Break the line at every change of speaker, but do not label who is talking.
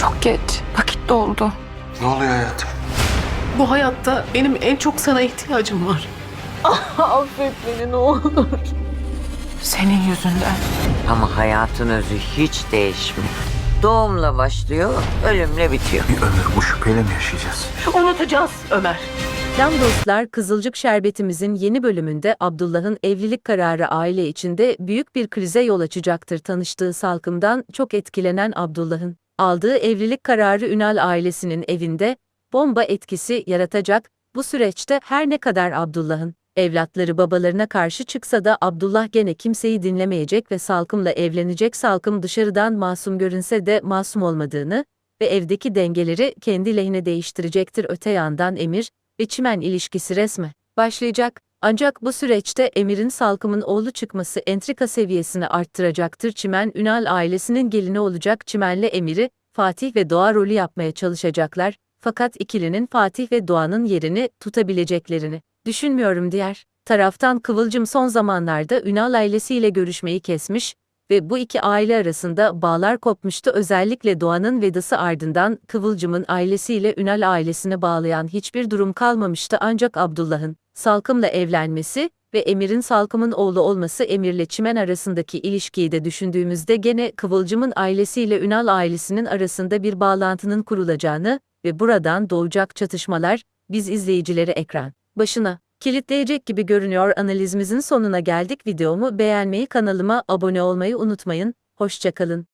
Çok geç. Vakit doldu.
Ne oluyor hayatım?
Bu hayatta benim en çok sana ihtiyacım var. Affet beni ne olur.
Senin yüzünden.
Ama hayatın özü hiç değişmiyor. Doğumla başlıyor, ölümle bitiyor.
Bir ömür bu şüpheyle mi yaşayacağız?
Unutacağız Ömer.
Selam dostlar, Kızılcık Şerbetimizin yeni bölümünde Abdullah'ın evlilik kararı aile içinde büyük bir krize yol açacaktır. Tanıştığı salkımdan çok etkilenen Abdullah'ın aldığı evlilik kararı Ünal ailesinin evinde bomba etkisi yaratacak. Bu süreçte her ne kadar Abdullah'ın evlatları babalarına karşı çıksa da Abdullah gene kimseyi dinlemeyecek ve Salkım'la evlenecek. Salkım dışarıdan masum görünse de masum olmadığını ve evdeki dengeleri kendi lehine değiştirecektir. Öte yandan Emir, ve Çimen ilişkisi resme başlayacak. Ancak bu süreçte Emir'in Salkım'ın oğlu çıkması entrika seviyesini arttıracaktır. Çimen Ünal ailesinin gelini olacak. Çimen'le Emir'i Fatih ve Doğa rolü yapmaya çalışacaklar. Fakat ikilinin Fatih ve Doğan'ın yerini tutabileceklerini düşünmüyorum diğer taraftan Kıvılcım son zamanlarda Ünal ailesiyle görüşmeyi kesmiş ve bu iki aile arasında bağlar kopmuştu. Özellikle Doğan'ın vedası ardından Kıvılcım'ın ailesiyle Ünal ailesine bağlayan hiçbir durum kalmamıştı ancak Abdullah'ın Salkım'la evlenmesi ve Emir'in Salkım'ın oğlu olması Emir'le Çimen arasındaki ilişkiyi de düşündüğümüzde gene Kıvılcım'ın ailesiyle Ünal ailesinin arasında bir bağlantının kurulacağını ve buradan doğacak çatışmalar biz izleyicileri ekran başına kilitleyecek gibi görünüyor. Analizimizin sonuna geldik. Videomu beğenmeyi, kanalıma abone olmayı unutmayın. Hoşçakalın.